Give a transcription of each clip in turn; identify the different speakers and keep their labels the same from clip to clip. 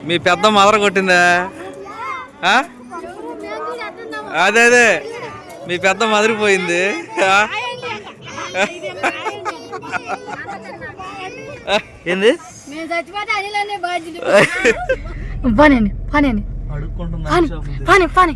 Speaker 1: మీ పెద్ద మదర కొట్టిందా? ఆ? అదే అదే. మీ పెద్ద మదిరిపోయింది. ఏంది?
Speaker 2: పనండి పని పని పని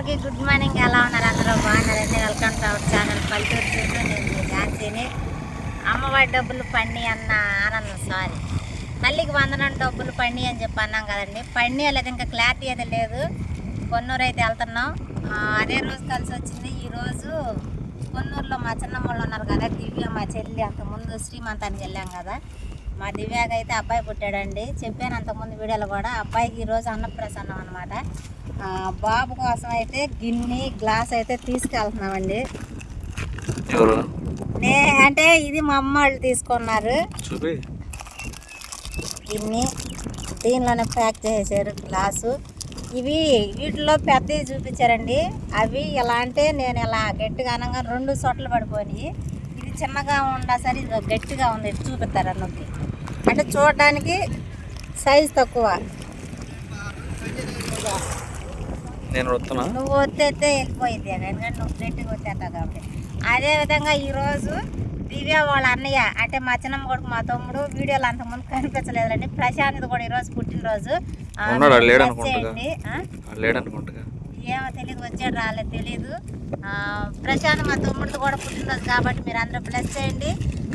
Speaker 3: అందరికీ గుడ్ మార్నింగ్. ఎలా ఉన్నారు అందరూ? బాగున్నారండి. వెల్కమ్ టు అవర్ ఛానల్ పల్లెటూరు చూస్తూ నేను ఝాన్సీని అమ్మవారి డబ్బులు పండి అన్న ఆనందం సారీ. తల్లికి వందనం డబ్బులు పండి అని చెప్పి అన్నాం కదండి. పండి అనేది ఇంకా క్లారిటీ అయితే లేదు. కొన్నూరు అయితే వెళ్తున్నాం. అదే రోజు కలిసి వచ్చింది. ఈరోజు కొన్నూరులో మా చిన్నమ్మ వాళ్ళు ఉన్నారు కదా దివ్య మా చెల్లి అంతకుముందు శ్రీమంతానికి వెళ్ళాం కదా. మా దివ్యాకి అయితే అబ్బాయి పుట్టాడండి. చెప్పాను అంతకుముందు వీడియోలో కూడా అబ్బాయికి ఈరోజు అన్నప్రసన్నం అనమాట బాబు కోసం అయితే గిన్నె గ్లాస్ అయితే తీసుకెళ్తున్నామండి.
Speaker 1: ఎవరు?
Speaker 3: నే అంటే ఇది మా అమ్మ వాళ్ళు తీసుకున్నారు.
Speaker 1: చూపి.
Speaker 3: గిన్నె దీనిలోనే ప్యాక్ చేసేసారు గ్లాసు. ఇవి వీటిలో పెద్దవి చూపించారండి. అవి ఎలా అంటే నేను ఇలా గట్టిగా అనగా రెండు సొట్లు పడిపోయి ఇది చిన్నగా ఉండా సరే ఇది గట్టిగా ఉంది. చూపిస్తారు అన్నది అంటే చూడడానికి సైజ్ తక్కువ.
Speaker 1: నేను వస్తున్నా.
Speaker 3: నువ్వు ఒత్తేస్తే వెళ్ళిపోయింది ఎందుకంటే నువ్వు గట్టిగా ఒత్తేస్తావు కాబట్టి. అదే విధంగా ఈరోజు దివ్య వాళ్ళ అన్నయ్య అంటే మా చిన్నమ్మ కొడుకు మా తమ్ముడు వీడియోలో అంతకుముందు కనిపించలేదండి ప్రశాంత్ కూడా ఈరోజు పుట్టినరోజు. ఏమో తెలియదు వచ్చాడు రాలేదు తెలియదు ఆ, ప్రశాంత్ మా తమ్ముడిది కూడా పుట్టినరోజు కాబట్టి మీరు అందరూ బ్లెస్ చేయండి.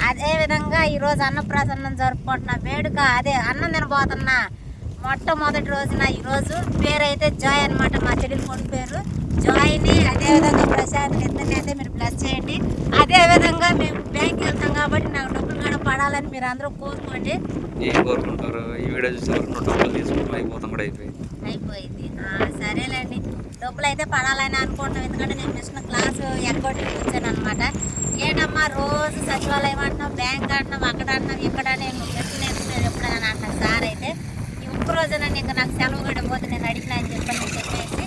Speaker 3: అదే విధంగా ఈరోజు అన్నప్రాసన్నం జరుపుకుంటున్న వేడుక అదే అన్నం తినబోతున్నా. మొట్టమొదటి రోజున ఈరోజు పేరైతే జాయ్ అన్నమాట మా చెల్లి కొడుకు పేరు. జాయ్ని అదేవిధంగా ప్రశాంత్ ఇద్దరిని అయితే మీరు బ్లెస్ చేయండి. అదే విధంగా మేము బ్యాంక్కి వెళ్తాం కాబట్టి నాకు డబ్బులు కూడా పడాలని మీరు అందరూ కోరుకోండి.
Speaker 1: ఏం కోరుకుంటారు? ఈ వీడియో చూసే వరకు నువ్వు డబ్బులు తీసుకుంటాం అయిపోతాం కూడా అయిపోయి
Speaker 3: అయిపోయింది. సరేలేండి. డబ్బులు అయితే పడాలని అనుకుంటాం ఎందుకంటే నేను మిషన్ క్లాస్ ఎగ్గొట్టి వచ్చాను అనమాట ఏంటమ్మా రోజు సచివాలయం అంటున్నాం బ్యాంక్ అంటున్నాం అక్కడ అంటున్నాం ఇక్కడ నేను మిషన్ నేర్చుకునేది ఎప్పుడైనా అంటాను సార్ అయితే ఈ ఒక్క రోజున ఇంకా నాకు సెలవు కూడా పోతే నేను అడిగినా అని చెప్పని చెప్పేసి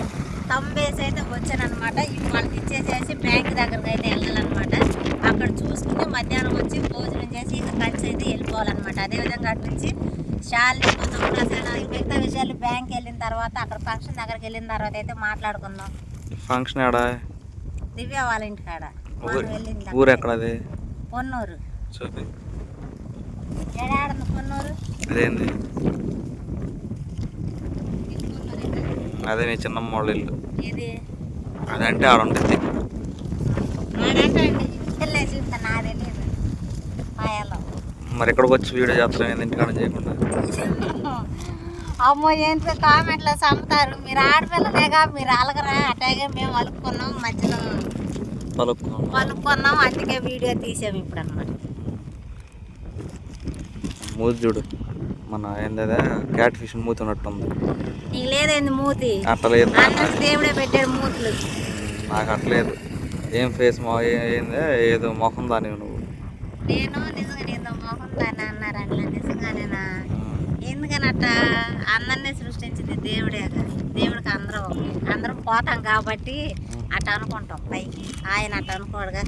Speaker 3: తంబేసి అయితే వచ్చాను అనమాట ఇవి వాళ్ళకి ఇచ్చేసేసి బ్యాంక్ దగ్గరకు అయితే వెళ్ళాలన్నమాట. అక్కడ చూసుకుని మధ్యాహ్నం వచ్చి భోజనం చేసి ఇక కలిసి అయితే వెళ్ళిపోవాలన్నమాట. అదేవిధంగా అటు నుంచి శాలిని మొత్తం మిగతా విషయాలు బ్యాంక్ వెళ్ళిన తర్వాత అక్కడ ఫంక్షన్ దగ్గరికి వెళ్ళిన తర్వాత అయితే మాట్లాడుకుందాం.
Speaker 1: ఫంక్షన్ ఆడా
Speaker 3: దివ్య వాళ్ళ ఇంటి కాడ
Speaker 1: ఊరు ఎక్కడది?
Speaker 3: పొన్నూరు. పొన్నూరు?
Speaker 1: అదేంది
Speaker 3: ఇది పొన్నూరేనా?
Speaker 1: అదే మీ చిన్నమ్మ వాళ్ళ ఇల్లు అదంటే ఆడ ఉంటుంది మరి ఎక్కడికి వచ్చి వీడియో చేస్తాం ఇంటికాడ చేయకుండా?
Speaker 3: అమ్మో ఏంటో కామెంట్లో చంపుతారు. మీరు ఆడపిల్లలేగా మీరు అలగరా? అట్లాగే మేము అలుక్కున్నాం మధ్యలో పలుక్కున్నాం. అందుకే వీడియో తీసాము ఇప్పుడు అనమాట
Speaker 1: మూతి చూడు. మన ఏందా క్యాట్ ఫిష్ మూతి ఉన్నట్టుంది
Speaker 3: నీకు లేదేంది మూతి?
Speaker 1: అట్లా లేదు
Speaker 3: అన్నం దేవుడే పెట్టాడు మూతులు.
Speaker 1: నాకు అట్లేదు ఏం ఫేస్ మా ఏందే? ఏదో మొహం దాని నువ్వు.
Speaker 3: నేను నిజంగా నీతో మొహం దాన్ని అన్నారు అట్లా నిజంగానేనా? ఎందుకనట అందరినీ సృష్టించింది దేవుడే దేవుడికి అందరం. అందరం పోతాం కాబట్టి అట్ట అనుకుంటాం. పైకి ఆయన అట్ట అనుకోడుగా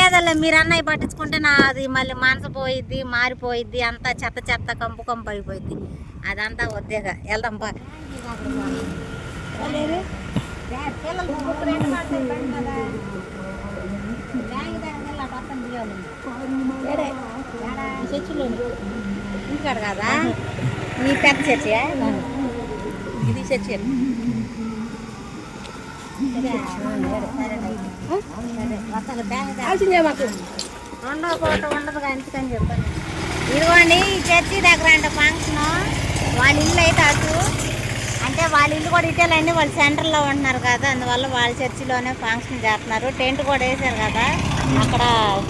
Speaker 3: ఏదల్లే మీరు అన్నయ్య పట్టించుకుంటే నా అది మళ్ళీ మనసు పోయిద్ది మారిపోయిద్ది అంతా చెత్త చెత్త కంపు కంపు అయిపోయిద్ది. అదంతా వద్దేగా. వెళ్దాం బా. ఇంటికాడ కదా? ఈ పెద్ద చర్చి ఇది చర్చి రెండో పూట ఉండదు ఎందుకని చెప్పాను ఇదిగోండి ఈ చర్చి దగ్గర అంటే ఫంక్షన్. వాళ్ళ ఇల్లు అయితే అటు. అంటే అంటే వాళ్ళ ఇల్లు కూడా ఇటేలండి వాళ్ళు సెంటర్లో ఉంటున్నారు కదా అందువల్ల వాళ్ళ చర్చిలోనే ఫంక్షన్ చేస్తున్నారు. టెంట్ కూడా వేశారు కదా. అక్కడ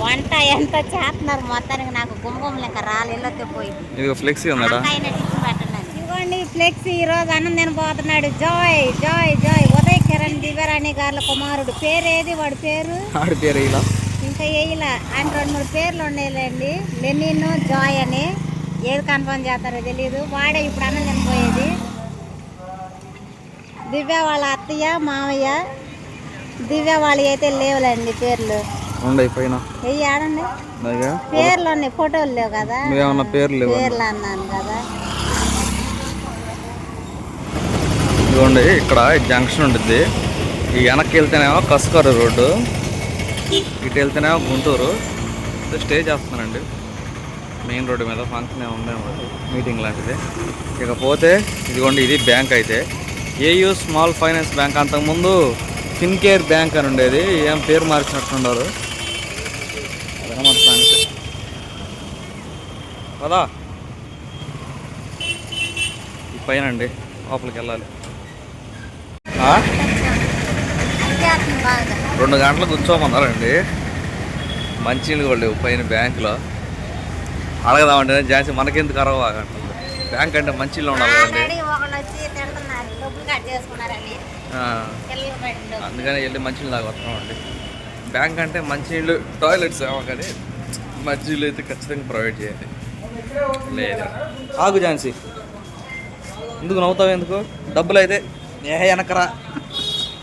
Speaker 3: వంట ఎంత చేస్తున్నారు మొత్తానికి నాకు గుమ్మగుమ్మలు ఇంకా రాలి ఇళ్ళతో పోయింది
Speaker 1: ఇది ఫ్లెక్సీ ఉందడా
Speaker 3: ఇదిగోండి ఫ్లెక్సీ ఈ రోజు అన్నం తినబోతున్నాడు. Joy joy joy. Uday Kiran Divyarani గారి కుమారుడు. పేరు ఏది వాడి పేరు?
Speaker 1: ఆడి పేరు ఇలా.
Speaker 3: ఇంకా వేయలా ఆయన రెండు మూడు పేర్లు ఉండేలేండి. లెనిన్ జాయ్ అని. ఏది కన్ఫర్మ్ చేస్తారో తెలియదు వాడే ఇప్పుడు అన్నం తినిపోయేది దివ్య వాళ్ళ అత్తయ్య మామయ్య. దివ్య వాళ్ళ అయితే లేవులేండి పేర్లు.
Speaker 1: ఉండయి పైన
Speaker 3: పేర్లు ఉన్నాయి ఫోటోలు లేవు కదా?
Speaker 1: ఏమన్నా పేర్లు లేవు?
Speaker 3: పేర్లు అన్నాను కదా?
Speaker 1: ఇదిగోండి ఇక్కడ జంక్షన్ ఉంటుంది ఈ వెనక్కి వెళ్తేనేమో కస్కర్ రోడ్డు. ఇటు వెళ్తేనేమో గుంటూరు స్టే చేస్తున్నానండి. మెయిన్ రోడ్డు మీద ఫంక్షన్ ఉందేమో మీటింగ్ లాంటిది. ఇకపోతే ఇదిగోండి ఇది బ్యాంక్ అయితే. ఏయూ స్మాల్ ఫైనాన్స్ బ్యాంక్ అంతకుముందు ఫిన్కేర్ బ్యాంక్ అని ఉండేది. ఏం పేరు మార్చినట్టున్నారు అదనమాట సంగతి పదా. ఈ పైన అండి లోపలికి వెళ్ళాలి. రెండు గంటలు కూర్చోమన్నారండి. మంచినీళ్ళు కూడా లేవు పైన బ్యాంకులో. అడగదామంటే జాన్సీ మనకెందుకు అరవా అంటుంది బ్యాంక్ అంటే మంచిలో ఉండాలి కదండి. అందుకని వెళ్ళి మంచినీళ్ళు తాగి వస్తున్నామండి బ్యాంక్ అంటే మంచినీళ్ళు టాయిలెట్స్ ఏమో కానీ మంచినీళ్ళు అయితే ఖచ్చితంగా ప్రొవైడ్ చేయాలి లేదు. ఆగు ఝాన్సీ. ఎందుకు నవ్వుతావు ఎందుకు? డబ్బులు అయితే ఏ వెనకరా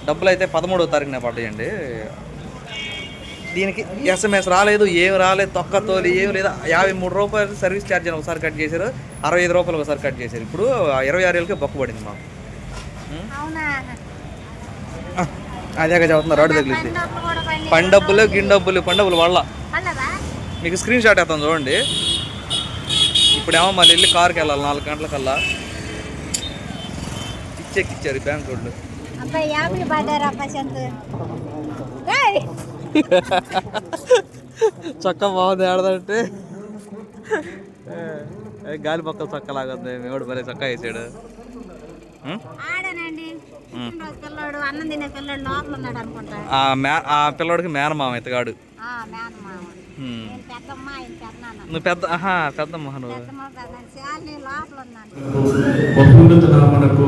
Speaker 1: డబ్బులు అయితే పదమూడవ తారీఖున పడ్డాయండి. దీనికి ఎస్ఎంఎస్ రాలేదు ఏం రాలేదు తొక్క తోలి ఏం లేదు. యాభై మూడు రూపాయలు సర్వీస్ ఛార్జ్ అని ఒకసారి కట్ చేశారు. అరవై ఐదు రూపాయలు ఒకసారి కట్ చేశారు. ఇప్పుడు ఇరవై ఆరు వేలకే బొక్క పడింది మాకు. ఆ, అదేగా చదువుతున్నారు రోడ్డు తగిలింది
Speaker 3: పని డబ్బులు కూడా పని
Speaker 1: పని డబ్బులు గిన్ డబ్బులు పని డబ్బులు వాళ్ళ.
Speaker 3: పర్లేదా
Speaker 1: మీకు స్క్రీన్ షాట్ వేస్తాను చూడండి. ఇప్పుడేమో మళ్ళీ వెళ్ళి కార్కి వెళ్ళాలి నాలుగు గంటలకల్లా. ఇచ్చేకిచ్చారు ఈ బ్యాంక్ రోడ్లు చక్క బాగుంది ఆడదంటే. గాలి పక్కల చక్క లాగుంది మేవాడు భలే చక్క వేసాడు. ఉం?
Speaker 3: ఆడానండి. పుట్టినరోజు పిల్లోడు అన్నం తినే పిల్లోడు లోపల ఉన్నాడు అనుకుంటా.
Speaker 1: ఆ మే ఆ పిల్లడికి మేనమామ ఇతగాడు నువ్వు పెద్ద ఆహా
Speaker 3: లోపల ఉన్నాను.
Speaker 2: బహున్నత నామనకు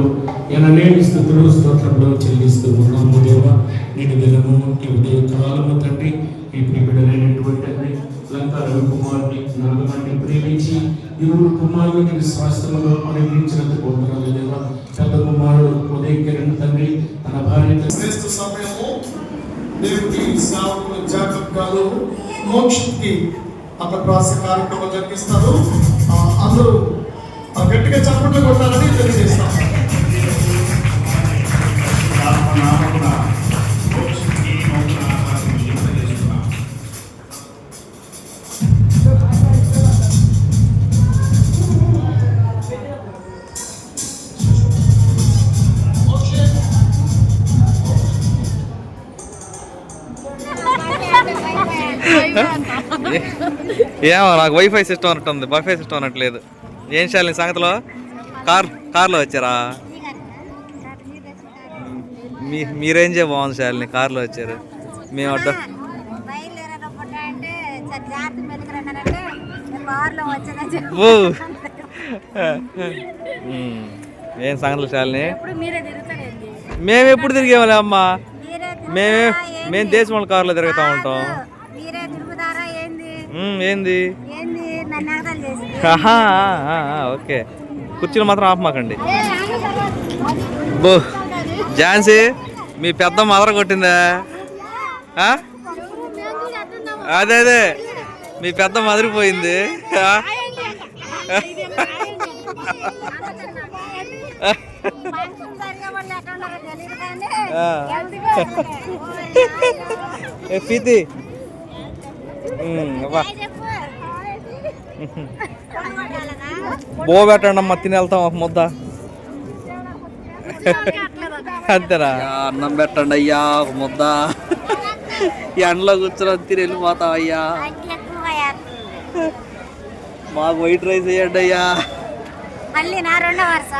Speaker 2: ఎనలేని స్థుతులు స్తోత్రములు చెల్లిస్తూ ఉన్నాము దేవ. నేటి దినము ఈ ఉదయ కాలము తండ్రి. ఈ ప్రియబిడలైనటువంటి తండ్రి లంకా రవికుమారుని నాగమాన్ని ప్రేమించి ఇరువురు కుమారులకి విశ్వాసములో అనుగ్రహించినందుకు వందనాలు దేవ. పెద్ద కుమారుడు ఉదయ కిరణ్ తండ్రి తన భార్య
Speaker 4: సమయము దేవుడి సేవకులు జాకబ్ మోక్షకి అక్కడ ప్రాస కార్యక్రమం జరిగిస్తారు అందరూ గట్టిగా చప్పట్లు కొట్టాలని తెలియజేస్తాం.
Speaker 1: ఏమో నాకు వైఫై సిస్టమ్ అన్నట్టుంది వైఫై సిస్టమ్ అన్నట్లేదు. ఏం చేయాలి నీ సంగతిలో? కార్ కార్లో వచ్చారా? మీ మీరేంజే బాగుంది శాలిని కార్లో వచ్చారు. మేము అడ్డ. ఏం సంగతులు శాలిని మేము ఎప్పుడు తిరిగేవాళ్ళే అమ్మా? మేమే మేము దేశం వాళ్ళ కార్లో తిరుగుతూ ఉంటాం.
Speaker 3: ఏంది?
Speaker 1: ఓకే. కుర్చీలు మాత్రం ఆపమాకండి. బో ఝాన్సీ మీ పెద్ద మదర కొట్టిందా? ఆ? అదే అదే. మీ పెద్ద మదిరిపోయింది. ఏ ప్రీతి బో పెట్టండి అమ్మ తిని వెళ్తాం ఒక ముద్ద. అంతేనా? అన్నం పెట్టండి అయ్యా ఒక ముద్ద. ఈ ఎండలో కూర్చొని తిని వెళ్ళిపోతాం అయ్యా. మాకు వైట్ రైస్ వేయండి అయ్యా.
Speaker 3: మళ్ళీ నా రెండో వరుస.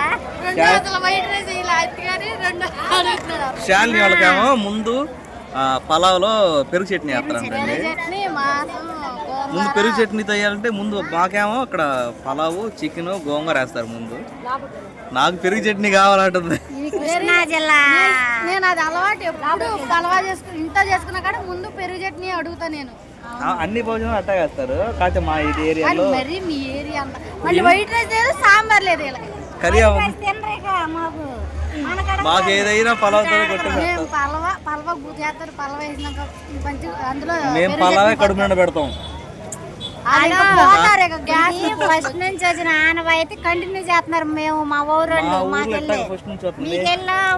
Speaker 1: శాలిని వాళ్ళకేమో ముందు పలావ్లో పెరుగు చట్నీ వేస్తారంటండి ముందు పెరుగు చట్నీ తయారంటే ముందు మాకేమో ఇక్కడ పలావు చికెన్ గోంగూర వేస్తారు ముందు. నాకు పెరుగు చట్నీ కావాలంటుంది.
Speaker 5: నేను అది అలవాటు ఎప్పుడు అలవాటు చేసుకుని ఇంత చేసుకున్నా కాడ ముందు పెరుగు చట్నీ అడుగుతా నేను.
Speaker 1: ఆ, అన్ని భోజనం అట్టా వేస్తారు కాకపోతే మా ఇది
Speaker 5: కానీ
Speaker 1: ఏరియాలో
Speaker 5: మరి మీ ఏరియా మళ్ళీ వైట్ రైస్ లేదు సాంబార్ లేదు
Speaker 3: తినరేక మాకు.
Speaker 1: మాకు ఏదైనా పలావ్తో కొట్టేస్తారు
Speaker 5: మేము పలవ పలవ గు- చేస్తారు పలవ వేసినాక మంచి అందులో
Speaker 1: మేము
Speaker 5: పెరుగు
Speaker 1: పలావే
Speaker 5: చట్నీ
Speaker 1: కడుపు నిండా పెడతాం.
Speaker 5: గ్యాస్
Speaker 3: ఫస్ట్ నుంచి వచ్చిన కంటిన్యూ చేస్తున్నారు మేము మా
Speaker 1: ఊర్లో
Speaker 3: మాకెళ్ళి.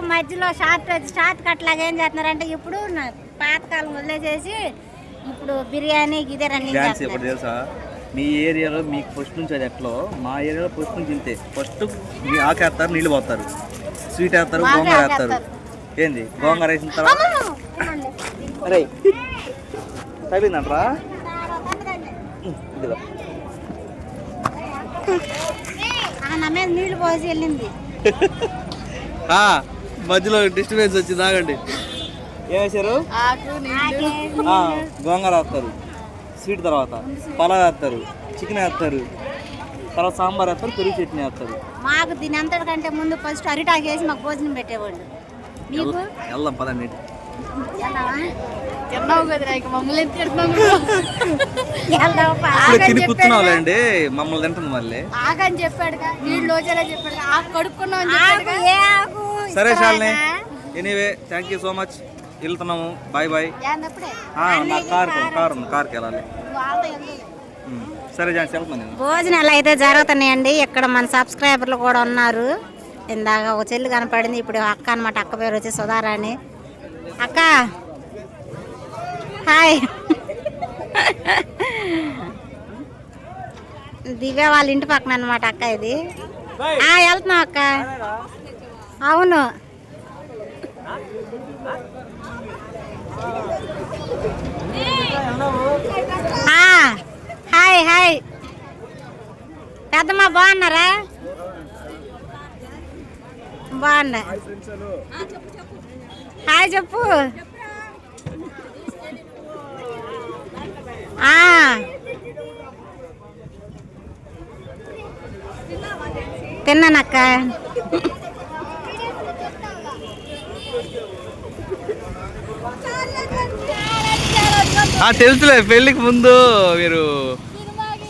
Speaker 3: మధ్యలో షార్ట్ షార్ట్ కట్ లాగా ఏం చేస్తున్నారంటే ఇప్పుడు నా- పాతకాలం వదిలేసేసి ఇప్పుడు బిర్యానీ ఇదే రన్నింగ్
Speaker 1: ఇప్పుడు
Speaker 3: చేస్తున్నారు.
Speaker 1: తెలుసా? మీ ఏరియాలో మీకు ఫస్ట్ నుంచి అది ఎట్లో? మా ఏరియాలో ఫస్ట్ నుంచి ఇంతే. ఫస్ట్ మీ ఆకేస్తారు నీళ్ళు పోతారు. స్వీట్ వేస్తారు గోంగూర వేస్తారు. ఏంది? గోంగూర వేసిన తర్వాత? అరే తగ్గిందంటరా ఇదిగో.
Speaker 3: ఆ నా మీద నీళ్ళు పోసి వెళ్ళింది.
Speaker 1: మధ్యలో డిస్టర్బెన్స్ వచ్చింది ఆగండి ఏం వేశారు?
Speaker 5: నీళ్ళు
Speaker 1: ఆ, గోంగూర వేస్తారు. స్వీట్ తర్వాత. పలావ్ వేస్తారు. చికెన్ వేస్తారు. తర్వాత సాంబార్ వేస్తారు పెరుగు చట్నీ వేస్తారు.
Speaker 3: మాకు దీని అంతటికంటే ముందు ఫస్ట్ అరిటాకు వేసి మాకు భోజనం పెట్టేవాళ్ళు. నీకు?
Speaker 1: వెళ్దాం పదండి. తిని కూర్చున్నావులేండి మమ్మల్ని తింటుంది మళ్ళీ.
Speaker 5: ఆగని చెప్పాడుగా నీళ్ళు రోజేలా చెప్పాడుగా ఆకు కడుక్కున్నావు
Speaker 1: సరే Shalini? Anyway thank you so much. వెళ్తున్నాము. Bye bye. నా కార్ కార్ ఉంది కార్కి వెళ్ళాలి.
Speaker 3: భోజనాలు అయితే జరుగుతున్నాయండి. ఇక్కడ మన సబ్స్క్రైబర్లు కూడా ఉన్నారు. ఇందాక ఒక చెల్లి కనపడింది. ఇప్పుడు అక్క అనమాట అక్క పేరు వచ్చి సుధారాణి. అక్క. హాయ్. దివ్య వాళ్ళ ఇంటి పక్కన అనమాట అక్క ఇది. ఆ, వెళ్తున్నాం అక్క. అవును. Hi hi. పెద్దమ్మ బాగున్నారా? బాగున్నా. హాయ్ చెప్పు. ఆ. తిన్నానక్క.
Speaker 1: తెలుసులే పెళ్ళికి ముందు మీరు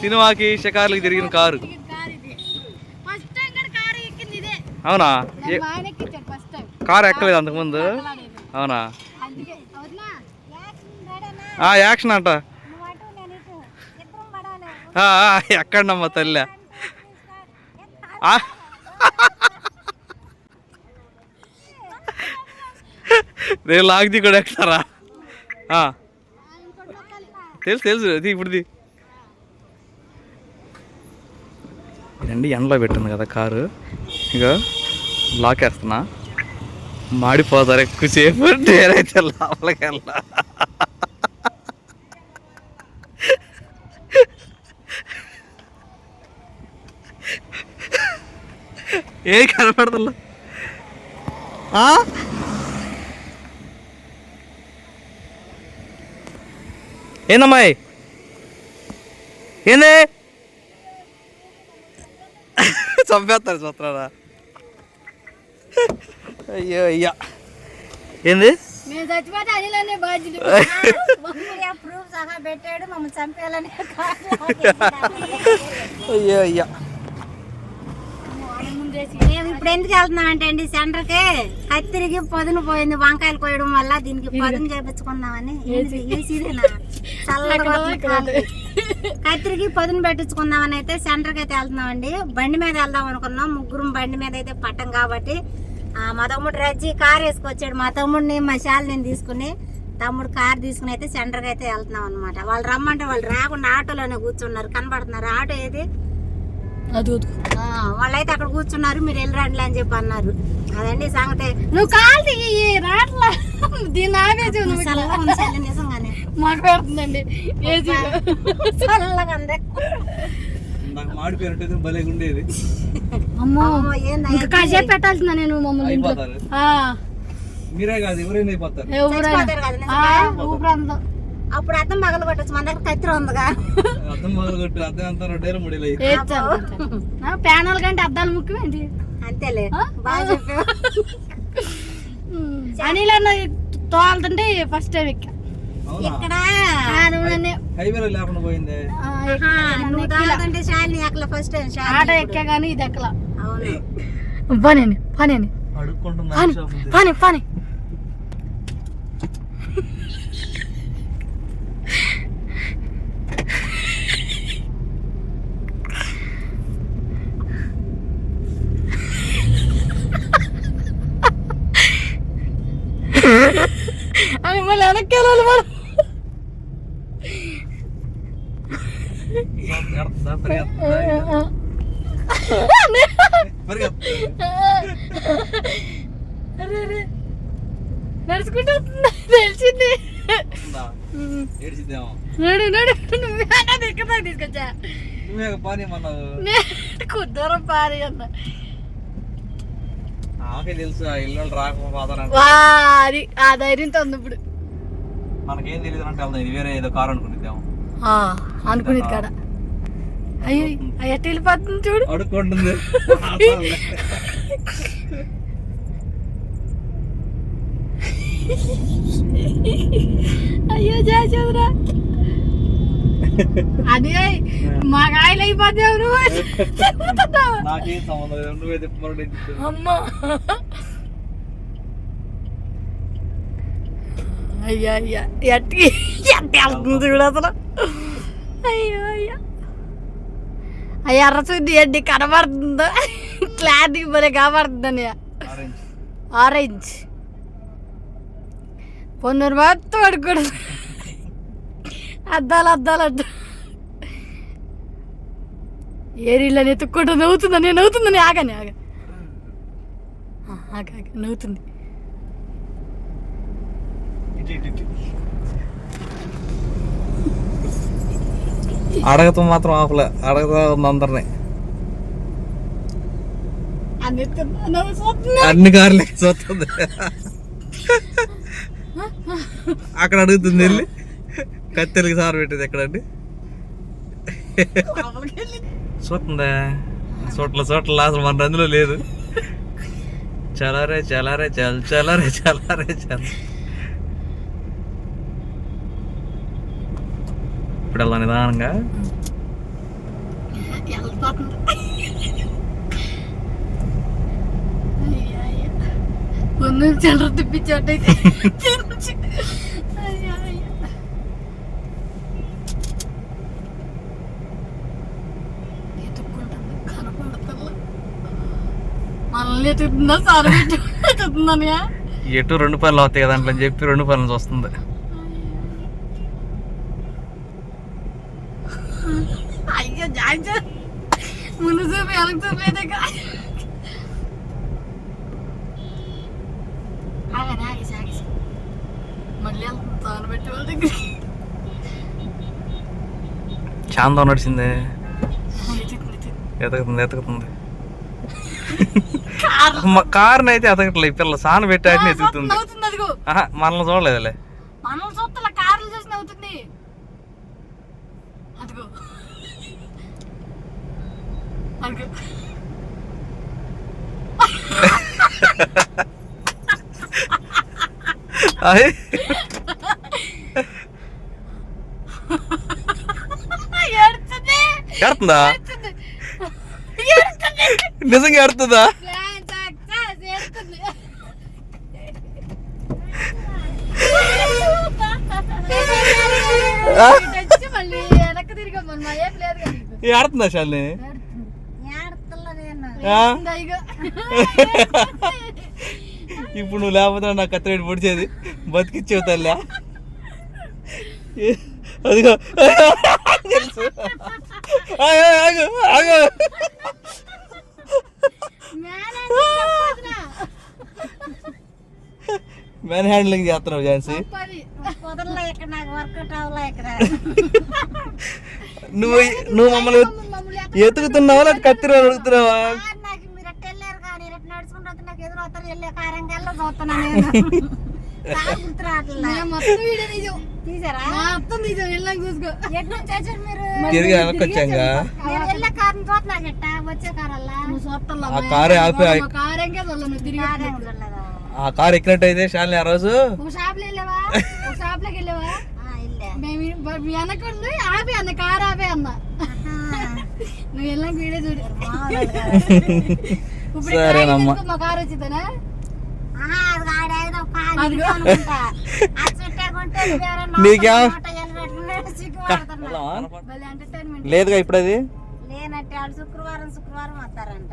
Speaker 1: సినిమాకి షికార్లకి తిరిగిన కారు. అవునా? కారు ఎక్కలేదు అంతకుముందు. అవునా? ఆ యాక్షన్ అంట. ఎక్కడమ్మా తల్లి. రేపు లాగిది కూడా ఎక్కుతారా. తెలుసు తెలుసు. ఇది ఇప్పుడుది ఎండలో పెట్టింది కదా కారు. ఇక లాక్ వేస్తున్నా మాడిపోతారు ఎక్కువసేపు నేనైతే లోపలికి వెళ్ళా. ఏ కనపడదు ఏందమ్మాయి? ఏందే? చంపేస్తారు చూస్తున్నారా అయ్యో అయ్యా. ఏంది? అయ్యో అయ్యా.
Speaker 3: మేము ఇప్పుడు ఎందుకు వెళ్తున్నాం అంటే అండి సెంటర్కి కత్తిరికి పొదును పోయింది వంకాయలు కోయడం వల్ల దీనికి పొదును చేపించుకుందామని. ఏసీదేనా చల్లగా. కత్తిరికి పొదును పెట్టించుకుందామని అయితే సెంటర్కి అయితే వెళ్తున్నామండి. బండి మీద వెళ్దాం అనుకున్నాం. ముగ్గురం బండి మీద అయితే పట్టం కాబట్టి ఆ, మా తమ్ముడు రజ్జి కార్ వేసుకొచ్చాడు. మా తమ్ముడిని మా శాలిని తీసుకుని తమ్ముడు కార్ తీసుకుని అయితే సెంటర్కి అయితే వెళ్తున్నాం అనమాట వాళ్ళు రమ్మంటే వాళ్ళు రాకుండా ఆటోలోనే కూర్చున్నారు. కనబడుతున్నారు. ఆటో ఏది? వాళ్ళైతే అక్కడ కూర్చున్నారు. మీరు వెళ్ళి రండి అని చెప్పి అన్నారు. అదండి సంగతి.
Speaker 5: నువ్వు కాలు దిగి రాట్లా.
Speaker 3: చల్లి నిజంగానే.
Speaker 5: మాకు పెడుతుందండి ఏసీ
Speaker 3: చల్లగా ఉంది.
Speaker 1: నాకు మాడిపోయినట్టు భలే ఉండేది
Speaker 5: అమ్మో. ఇంకా కాసేపు నేను మమ్మల్ని
Speaker 1: మీరే కాదు ఎవరైనా అయిపోతారు.
Speaker 3: అప్పుడు అర్థం పగల కొట్టచ్చు మన దగ్గర కత్తిరి ఉందిగా.
Speaker 1: అర్థం మొదలు కొట్టి అర్థం అంతా రెండేళ్ళు ముడిలో
Speaker 5: ఏడ్చాలి ప్యానల్ కంటే అద్దాలు ముఖ్యమేంటి?
Speaker 3: అంతేలే? బాగా చెప్పావు.
Speaker 5: అనిల్ అన్న తోలుతుంటే ఫస్ట్ టైం ఎక్కా
Speaker 3: ఇక్కడ
Speaker 1: హైవేలో లేకుండా పోయిందే?
Speaker 3: నువ్వు. తాగుతుంటే Shalini first time
Speaker 5: auto
Speaker 3: Shalini
Speaker 5: ఎక్కా కానీ ఇది ఎక్కలా.
Speaker 3: అవును?
Speaker 5: పని పని
Speaker 1: అడుక్కుంటున్నా
Speaker 5: పని పని పని. అని మళ్ళీ వెనక్కి వెళ్ళాలి మనం అరే, అరే. నడుచుకుంటూ వస్తున్నా, తెలిసింది
Speaker 1: ఏడిచిద్దాం
Speaker 5: నడు నడు నువ్వే అన్నది ఇక్కడ దాకా తీసుకొచ్చా
Speaker 1: నువ్వే పని మన్నావు
Speaker 5: నేను కుద్దరం పారి అన్న
Speaker 1: ఆమెకే తెలుసు ఆ ఇల్లు రాకపోతారంట
Speaker 5: వా అది ఆ ధైర్యంతో ఉంది ఇప్పుడు
Speaker 1: మనకేం తెలియదు అంటే వెళ్దాం ఇది వేరే ఏదో కారు అనుకునిద్దాం
Speaker 5: ఆ, అనుకునేది కాడ. అయ్యో అయ్య ఎట్ట వెళ్ళిపోతుంది చూడు.
Speaker 1: అడుక్కుంటుంది.
Speaker 5: అయ్యో చేసేదిరా అది మా కాయలు అయిపోతావు నువ్వు అమ్మా. అయ్యా అయ్యా ఎట్టి ఎట్టి వెళ్తుంది చూడు అసలు అయ్యో ఎర్ర ఎడ్డి కనబడుతుందో క్లారిటీ భలే కనబడుతుంది అన్నయ్య
Speaker 1: ఆరెంజ్
Speaker 5: పొన్నూరు మొత్తం పడుకోడు అద్దాలు అద్దాలు అద్దా ఏరిలో ఎత్తుక్కుంటూ నవ్వుతుందా నేను నవ్వుతుందని ఆగని ఆగ ఆగ నవ్వుతుంది
Speaker 1: అడగతం మాత్రం ఆపలే. అడగతా ఉంది అందరిని. అన్ని కార్లు చూస్తుంది అక్కడ అడుగుతుంది వెళ్ళి. కత్తెలకి సార్ పెట్టేది ఎక్కడండి? చూస్తుందా? చోట్ల చోట్ల అసలు మన రందులో లేదు. చలారే చలారే చల్ చలారే చలారే చల్. ఇప్పుడు వెళ్దాం నిదానంగా
Speaker 5: చిల్లర తిప్పించాటైతే సార్ ఎత్తుతుందని
Speaker 1: ఎటు రెండు పనులు అవుతాయి కదా అని చెప్పి రెండు పనులు చూస్తుంది.
Speaker 5: జాగ్రత్త ముందు చూపి వెనక చూపేదే ఆగని ఆగేసి ఆగేసి. మళ్ళీ వెళ్తుంది తాను పెట్టి వాళ్ళ దగ్గరికి.
Speaker 1: చాందో నడిచిందే. ఎతకుతుంది ఎతకుతుంది. కారుని అయితే ఎతకట్లే పిల్ల సాన పెట్టాక
Speaker 5: ఆ,
Speaker 1: ఎతుకుతుంది
Speaker 5: నవ్వుతుంది అదిగో.
Speaker 1: ఆహా మనల్ని చూడలేదులే.
Speaker 5: మనల్ని చూస్తా కార్లు చూసి నవ్వుతుంది. అదిగో. Arka... Hayır. Yartını. Yartın da. Yartını. Yartını.
Speaker 1: Nasıl yartı
Speaker 3: da? Yartın
Speaker 1: ah.
Speaker 5: da şalini.
Speaker 1: ఇప్పుడు నువ్వు లేకపోతే నాకు కత్తిరేడు పొడిచేది. బతికిచ్చేవు తల్లి. అదిగో. తెలుసు? మ్యాన్ హ్యాండ్లింగ్ చేస్తున్నావు ఝాన్సీ. నువ్వు నువ్వు మమ్మల్ని ఎతుకుతున్నావా లేకపోతే కత్తిరేడు అడుగుతున్నావా? తిరిగి
Speaker 5: చూస్తావు?
Speaker 1: ఆ కారే ఆపి ఆ కారు ఎక్కినట్టయితే శాలిని ఆ రోజు?
Speaker 5: షాప్ మేము వెనకుండి ఆపి అన్న కార్ ఆపి అన్న. నువ్వు వెళ్ళాక వీడియో చూడు.
Speaker 3: మామూలు కాదు.
Speaker 5: ఇప్పుడు మా కార్
Speaker 1: నీకేం? లేదుగా ఇప్పుడు అది
Speaker 3: శుక్రవారం శుక్రవారం వస్తారంట.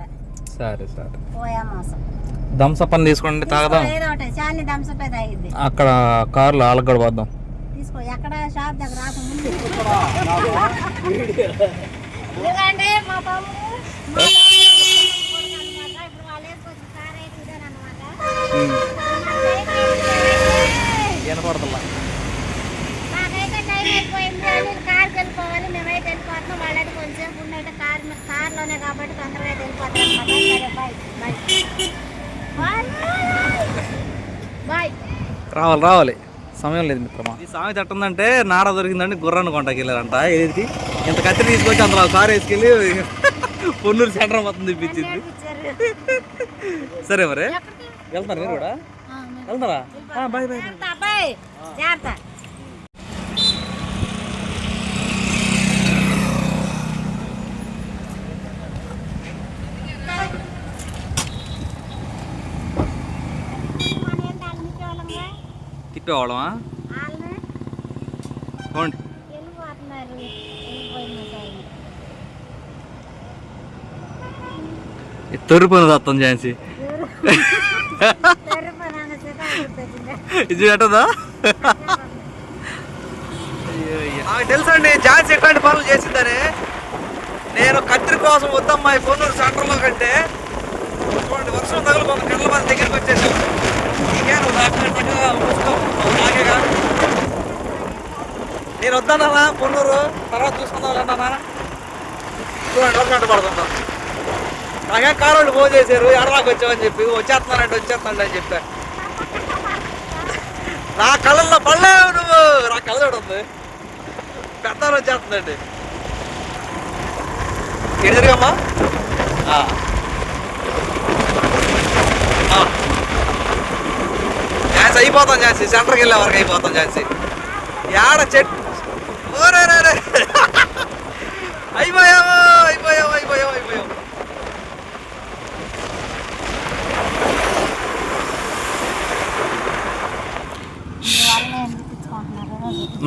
Speaker 1: సరే సరే.
Speaker 3: పోయా మోసం.
Speaker 1: థమ్స్అప్ అని తీసుకోండి తాగదాం. అక్కడ కార్లో వాళ్ళకి కూడా పోద్దాం.
Speaker 3: తీసుకో ఎక్కడ షాప్ దగ్గర రాకముందు. ఎందుకంటే మా తమ్ముడు మా.
Speaker 1: వినపడుతుందా
Speaker 3: టైం అయిపోయింది. నేను కార్కి వెళ్ళిపోవాలి. మేమైతే వెళ్ళిపోతున్నాం. వాళ్ళైతే కొంచెం ఉన్నైతే కార్ కార్లోనే కాబట్టి తొందరగా వెళ్ళిపోతాం అన్నమాట. సరే బాయ్ బాయ్. బాయ్.
Speaker 1: రావాలి రావాలి. సమయం లేదు మిత్రమా. ఈ సామెత ఎట్టుందంటే నాడ దొరికిందంటే గుర్రాన్ని కొంటకి వెళ్ళారంట ఏది ఇంత కత్తి తీసుకొచ్చి అందులో కారు వేసుకెళ్ళి పొన్నూరు సెంటర్ మొత్తం తెప్పించింది. సరే మరి. వెళ్తారు మీరు కూడా? వెళ్తారా? బాయ్ బాయ్
Speaker 3: జాగ్రత్త అబ్బాయి జాగ్రత్త మన ఏంటి వాళ్ళు ముఖ్యవాళ్ళంగా?
Speaker 1: తిప్పేవాళ్ళమా పోండి.
Speaker 3: చికాకు గుర్తొచ్చింది.
Speaker 1: ఇది ఎట్టదా నాకు తెలుసండి ఝాన్సీ ఎట్లాంటి పనులు చేసిందని. నేను కత్తిరి కోసం వద్దమ్మా ఈ పొన్నూరు సెంటర్లో కంటే చూడండి వర్షం తగులుకొని కళ్ళ మంది దగ్గరికి వచ్చేసాం ఇంకే నేను వద్దన్నా పొన్నూరు తర్వాత చూసుకుందాం అన్నా చూడండి ఒక గంట పడుతుందా నాకే కారు వాళ్ళు ఫోన్ చేశారు ఎడరాకు వచ్చామని చెప్పి వచ్చేస్తున్నానంటే వచ్చేస్తానండి అని చెప్పారు నా కళ్ళల్లో పడలేవు నువ్వు నా కళ్ళ ఉంది పెద్ద వచ్చేస్తుందండి ఎదురుగమ్మా ఛాన్స్ అయిపోతాం ఛాన్సీ. సెంటర్కి వెళ్ళే వరకు అయిపోతాం ఛాన్సీ. యాడ చెట్ ఓరే రే రే. అయిపోయాము అయిపోయాము అయిపోయాము అయిపోయాము?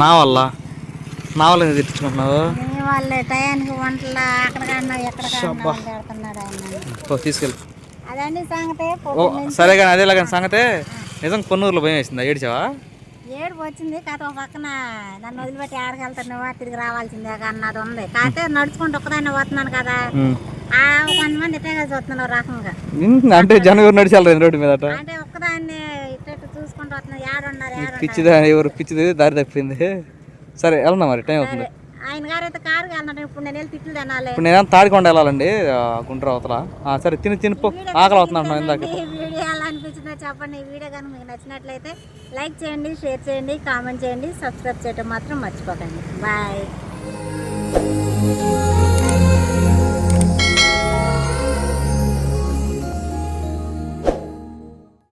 Speaker 1: నా వల్ల? నా వల్ల తెచ్చుకుంటున్నావు
Speaker 3: వాళ్ళే టయానికి వంటలు అక్కడికన్నా ఎక్కడికన్నా
Speaker 1: తీసుకెళ్ళి.
Speaker 3: అదండి సంగతి
Speaker 1: సరే కానీ అదే కానీ సంగతే? నిజం కొన్నూరులో భయం వేసిందా? ఏడిచావా?
Speaker 3: ఏడుపు వచ్చింది కాకపోతే ఒక పక్కన నన్ను వదిలిపెట్టి ఆడకి వెళ్తున్నావా తిరిగి రావాల్సిందే అన్నది ఉంది. కాకపోతే నడుచుకుంటూ ఒక్కదాన్ని పోతున్నాను కదా. ఆ కొంతమంది ఇట్టగా చూస్తున్నారు రకంగా.
Speaker 1: అంటే జనవరి నడిచాలి రోడ్డు మీద అట
Speaker 3: ఒక్కదాన్ని ఇట్ట చూసుకుంటూ వస్తున్నారు. ఏడున్నారు
Speaker 1: పిచ్చిదా ఎవరు పిచ్చిది దారి తప్పింది. సరే వెళ్దాం మరి టైం అవుతుంది.
Speaker 3: ఆయన గారు అయితే కారుకి వెళ్తున్నాడు ఇప్పుడు నేను వెళ్ళి తిట్లు తినాలి.
Speaker 1: ఇప్పుడు నేను తాడికొండ వెళ్ళాలండి గుంటూరు అవతల. సరే తిని తిని పో. ఆకలి అవుతున్నాను ఇందాక.
Speaker 3: ఈ వీడియో ఎలా అనిపించిందో చెప్పండి. ఈ వీడియో కనుక మీకు నచ్చినట్లయితే లైక్ చేయండి షేర్ చేయండి కామెంట్ చేయండి. సబ్స్క్రైబ్ చేయడం మాత్రం మర్చిపోకండి. బాయ్.